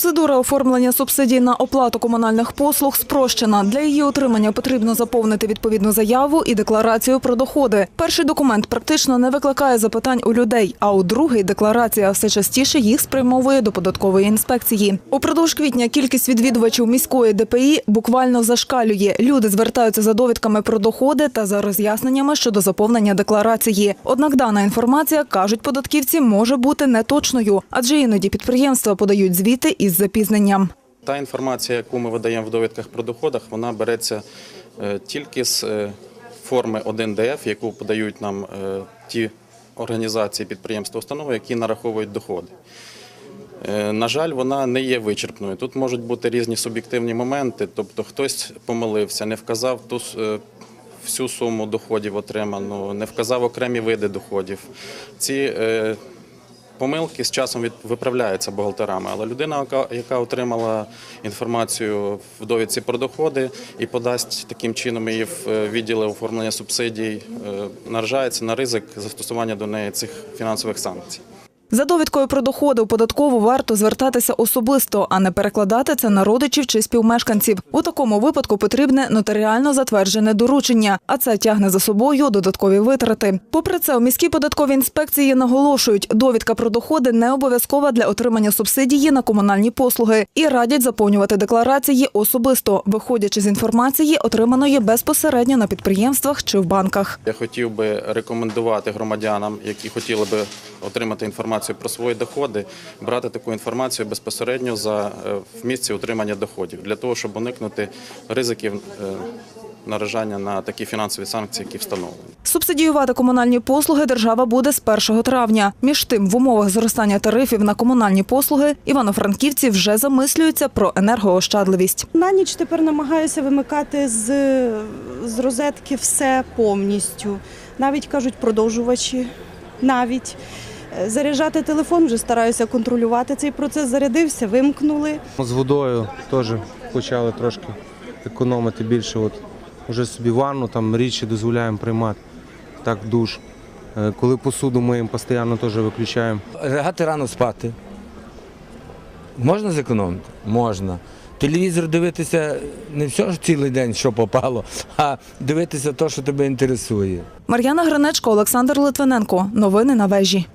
Процедура оформлення субсидій на оплату комунальних послуг спрощена. Для її отримання потрібно заповнити відповідну заяву і декларацію про доходи. Перший документ практично не викликає запитань у людей, а у другий декларація все частіше їх спрямовує до податкової інспекції. Упродовж квітня кількість відвідувачів міської ДПІ буквально зашкалює. Люди звертаються за довідками про доходи та за роз'ясненнями щодо заповнення декларації. Однак дана інформація, кажуть податківці, може бути неточною, адже іноді підприємства подають звіти із запізненням. Та інформація, яку ми видаємо в довідках про доходах, вона береться е, тільки з е, форми 1ДФ, яку подають нам е, ті організації, підприємства, установи, які нараховують доходи. На жаль, вона не є вичерпною. Тут можуть бути різні суб'єктивні моменти, тобто хтось помилився, не вказав ту всю суму доходів отриману, не вказав окремі види доходів. Ці Помилки з часом виправляються бухгалтерами, але людина, яка отримала інформацію в довідці про доходи і подасть таким чином її в е, відділи оформлення субсидій, е, наражається на ризик застосування до неї цих фінансових санкцій. За довідкою про доходи у податкову варто звертатися особисто, а не перекладати це на родичів чи співмешканців. У такому випадку потрібне нотаріально затверджене доручення, а це тягне за собою додаткові витрати. Попри це, у міській податковій інспекції наголошують, довідка про доходи не обов'язкова для отримання субсидії на комунальні послуги і радять заповнювати декларації особисто, виходячи з інформації, отриманої безпосередньо на підприємствах чи в банках. Я хотів би рекомендувати громадянам, які хотіли би отримати інформацію про свої доходи, брати таку інформацію безпосередньо за е, в місці отримання доходів для того, щоб уникнути ризиків е, наражання на такі фінансові санкції, які встановлені. Субсидіювати комунальні послуги держава буде з 1 травня. Між тим, в умовах зростання тарифів на комунальні послуги івано-франківці вже замислюються про енергоощадливість. На ніч тепер намагаюся вимикати з, з розетки все повністю. Навіть кажуть продовжувачі. Навіть заряджати телефон вже стараюся контролювати цей процес. Зарядився, вимкнули. З водою теж почали трошки економити більше. От вже собі ванну там рідше дозволяємо приймати. Так душ. Е, Коли посуду миємо, постійно теж виключаємо. Лягати рано спати. Можна зекономити? Можна. Телевізор дивитися не все ж цілий день, що попало, а дивитися те, що тебе інтересує. Мар'яна Гринечко, Олександр Литвиненко. Новини на вежі.